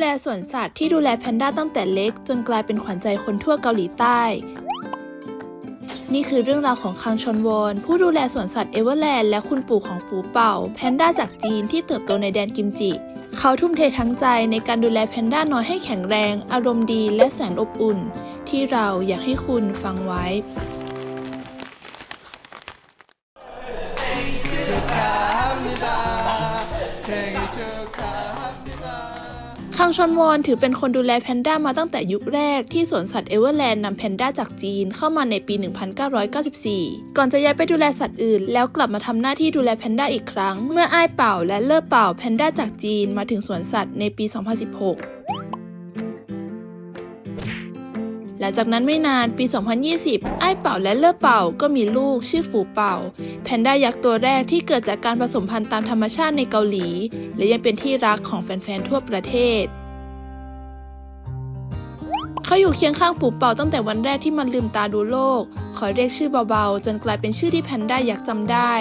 แลสวนสัตว์ที่ดูแลแพนด้าตั้งแต่เล็ก จนกลายเป็นขวัญใจคนทั่วเกาหลีใต้ นี่คือเรื่องราวของคังชอนวอน ผู้ดูแลสวนสัตว์เอเวอร์แลนด์และคุณปู่ของฝูเป่า แพนด้าจากจีนที่เติบโตในแดนกิมจิ เขาทุ่มเททั้งใจในการดูแลแพนด้าน้อยให้แข็งแรง อารมณ์ดีและแสนอบอุ่น ที่เราอยากให้คุณฟังไว้ 축하합니다. 생일 축하합니다. คังชอนวอนถือเป็นคนดูแลแพนด้ามาตั้งแต่ยุคแรกที่สวนสัตว์เอเวอร์แลนด์นำแพนด้าจากจีนเข้ามาในปี 1994 ก่อนจะย้ายไปดูแลสัตว์อื่น แล้วกลับมาทำหน้าที่ดูแลแพนด้าอีกครั้ง เมื่ออ้ายเป่าและเล่อเป่าแพนด้าจากจีนมาถึงสวนสัตว์ในปี 2016 ลังจากนั้นไม่นานปี 2020 ไอ้ายเป่าและเล่อเป่าก็มีลูกชื่อฝูเป่า แพนด้ายักษ์ตัวแรกที่เกิดจากการผสมพันธุ์ตามธรรมชาติในเกาหลี และยังเป็นที่รักของแฟนๆทั่วประเทศเขาอยู่เคียงข้างฝูเป่าตั้งแต่วันแรกที่มันลืมตาดูโลก ขอเรียกชื่อเบาๆ จนกลายเป็นชื่อที่แพนด้าอยักจำได้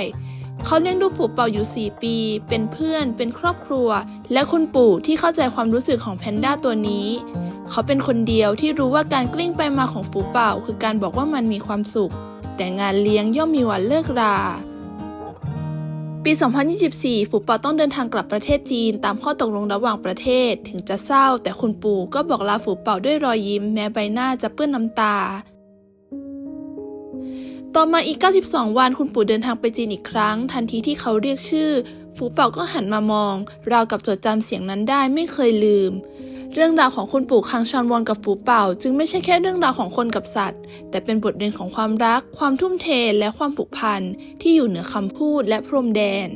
เขาเลี้ยงดูฝูเป่าอยู่ 4 ปี เป็นเพื่อน เป็นครอบครัว และคุณปู่ที่เข้าใจความรู้สึกของแพนด้าตัวนี้ เขาเป็นคนเดียวที่รู้ว่าการกลิ้งไปมาของฝูเป่า คือการบอกว่ามันมีความสุข แต่งานเลี้ยงย่อมมีวันเลิกรา ปี 2024 ฝูเป่าต้องเดินทางกลับประเทศจีน ตามข้อตกลงระหว่างประเทศ ถึงจะเศร้า แต่คุณปู่ก็บอกลาฝูเป่าด้วยรอยยิ้ม แม้ใบหน้าจะเปื้อนน้ำตาต่อมาอีก 92 วันคุณปู่เดินทางไปจีนอีกครั้ง ทันทีที่เขาเรียกชื่อ ฝูเป่าก็หันมามอง ราวกับจดจำเสียงนั้นได้ไม่เคยลืม เรื่องราวของคุณปู่คังชอนวอนกับฝูเป่า จึงไม่ใช่แค่เรื่องราวของคนกับสัตว์ แต่เป็นบทเรียนของความรัก ความทุ่มเทและความผูกพันที่อยู่เหนือคำพูดและพรมแดน